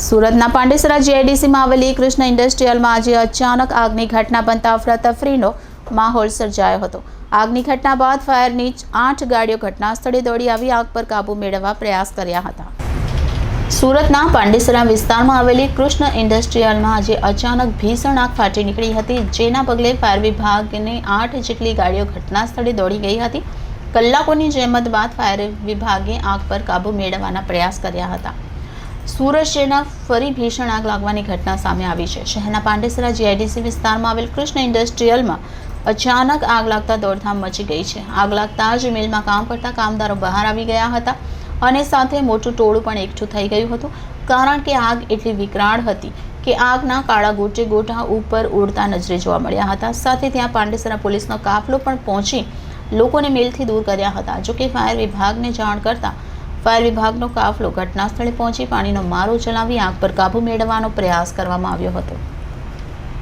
સુરતના પાંડેસરા જીઆઈડીસીમાં આવેલી કૃષ્ણ ઇન્ડસ્ટ્રીયલમાં આજે અચાનક આગની ઘટના બનતા અફરાતફરીનો માહોલ સર્જાયો હતો. આગની ઘટના બાદ ફાયરની આઠ ગાડીઓ ઘટના સ્થળે દોડી આવી, આગ પર કાબૂ મેળવવા પ્રયાસ કર્યા હતા. સુરતના પાંડેસરા વિસ્તારમાં આવેલી કૃષ્ણ ઇન્ડસ્ટ્રીયલમાં આજે અચાનક ભીષણ આગ ફાટી નીકળી હતી, જેના પગલે ફાયર વિભાગની આઠ જેટલી ગાડીઓ ઘટના સ્થળે દોડી ગઈ હતી. કલાકોની જહેમત બાદ ફાયર વિભાગે આગ પર કાબૂ મેળવવાના પ્રયાસ કર્યા હતા. સુરત શહેરના ફરી ભીષણ આગ લાગવાની ઘટના સામે આવી છે. શહેરના પાંડેસરા જીઆઈડીસી વિસ્તારમાં આવેલ કૃષ્ણ ઇન્ડસ્ટ્રીયલમાં અચાનક આગ લાગતા દોડધામ મચી ગઈ છે. આગ લાગતા જ મિલમાં કામ કરતા કામદારો બહાર આવી ગયા હતા અને સાથે મોટું ટોળું પણ એકઠું થઈ ગયું હતું. કારણ કે આગ એટલી વિકરાળ હતી કે આગના કાળા ગોટે ગોટા ઉપર ઉડતા નજરે જોવા મળ્યા હતા. સાથે ત્યાં પાંડેસરા પોલીસનો કાફલો પણ પહોંચી લોકોને મેલથી દૂર કર્યા હતા. જોકે ફાયર વિભાગને જાણ કરતા ફાયર વિભાગનો કાફલો ઘટના સ્થળે પહોંચી પાણીનો મારો ચલાવી આગ પર કાબૂ મેળવવાનો પ્રયાસ કરવામાં આવ્યો હતો.